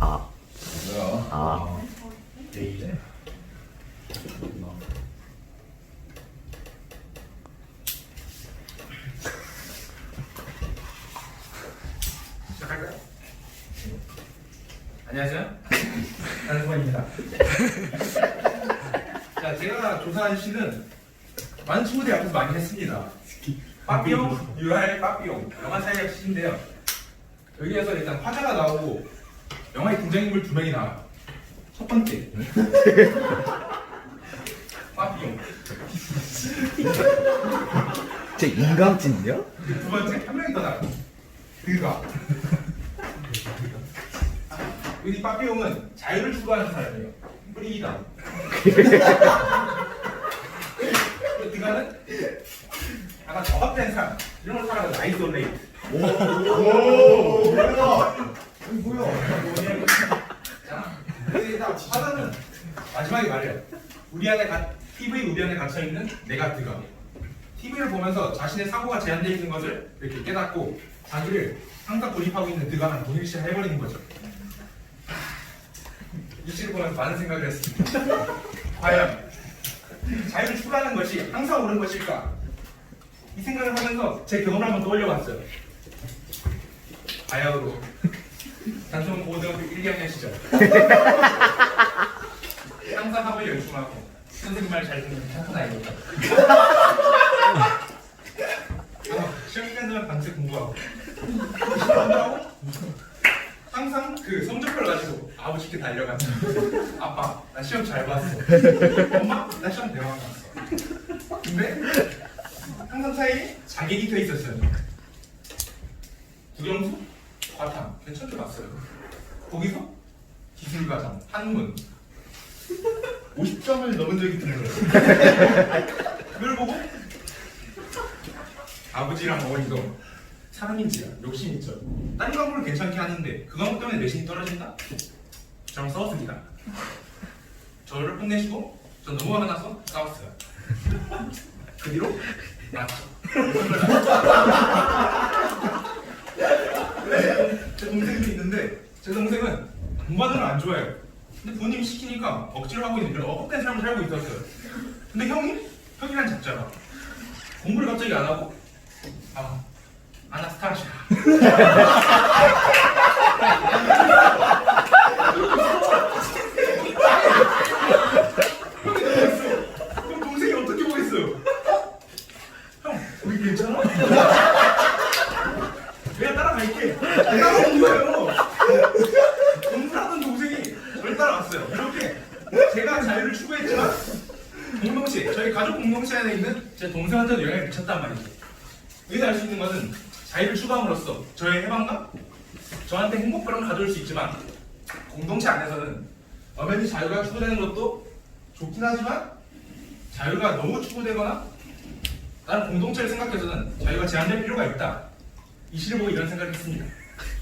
아? 아. 안녕하세요. 안수관입니다. 자, 제가 조사한 시는 친구들이 앞에서 많이 했습니다. 빠삐용, 유라의 빠삐용, 영화 사이가 시인데요. 여기에서 일단 화자가 나오고 영화의 등장인물 두 명이 나와요. 첫 번째. 빠삐용. 제 인감찐이요? 두 번째, 한 명이 더 나와요. 그가. 우리 빠삐용은 자유를 추구하는 사람이에요. 프리다. 그가는 약간 저합된 사람. 이런 걸 말하는 아이솔레이트. 오, 마지막에 말해요. 우리 안에 가, TV 우리 안에 갇혀 있는 내가 드가. TV를 보면서 자신의 사고가 제한되어 있는 것을 이렇게 깨닫고 자기를 항상 고립하고 있는 드가만 동일시 해버리는 거죠. 이 시를 보면서 많은 생각을 했습니다. 과연 자유를 추구하는 것이 항상 옳은 것일까? 이 생각을 하면서 제 경험을 한번 떠올려봤어요. 바야흐로 단순 고등학교 1, 2학년 시절 학을 열중하고 선생님 말 잘 듣는 착한 아이였다. 아, 시험 기간 되면 밤새 공부하고. 공부하고? 항상 그 성적표를 가지고 아버지께 달려가는 아빠 나 시험 잘 봤어. 엄마 나 시험 대박 났어. 근데 항상 사이에 자객이 껴 있었어요. 국영수 과탐 괜찮게 봤어요. 거기서 기술과정 한문 50점을 넘은 적이 거예요. 그걸 보고 아버지랑 어머니도 사람인지라 욕심 있죠. 딴 과목은 괜찮게 하는데 그 과목 때문에 내신이 떨어진다? 저랑 싸웠습니다. 저를 혼내시고 전 너무 화가 나서 싸웠어요. 그 뒤로 맞죠. 제 동생도 있는데 제 동생은 공부하는 걸안 좋아해요. 근데 부모님이 시키니까 억지로 하고 있는 그런 억압된 삶을 살고 있었어요. 근데 형이 형이란 작자가 공부를 갑자기 안 하고 아 아나스타시아 형이 나왔어. 그럼 동생이 어떻게 보겠어요? 형 우리 괜찮아? 내가 따라갈게. 따라온 거예요. 공부하던 동생이 저를 따라왔어요. 이렇게 제가 자유를 추구했지만 공동체, 저희 가족 공동체 안에 있는 제 동생한테도 영향을 미쳤단 말이죠. 여기서 알 수 있는 것은 자유를 추구함으로써 저의 해방감, 저한테 행복감을 가져올 수 있지만 공동체 안에서는 엄연히 자유가 추구되는 것도 좋긴 하지만 자유가 너무 추구되거나 다른 공동체를 생각해서는 자유가 제한될 필요가 있다. 이 시를 보고 이런 생각을 했습니다.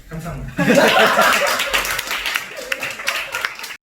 감사합니다.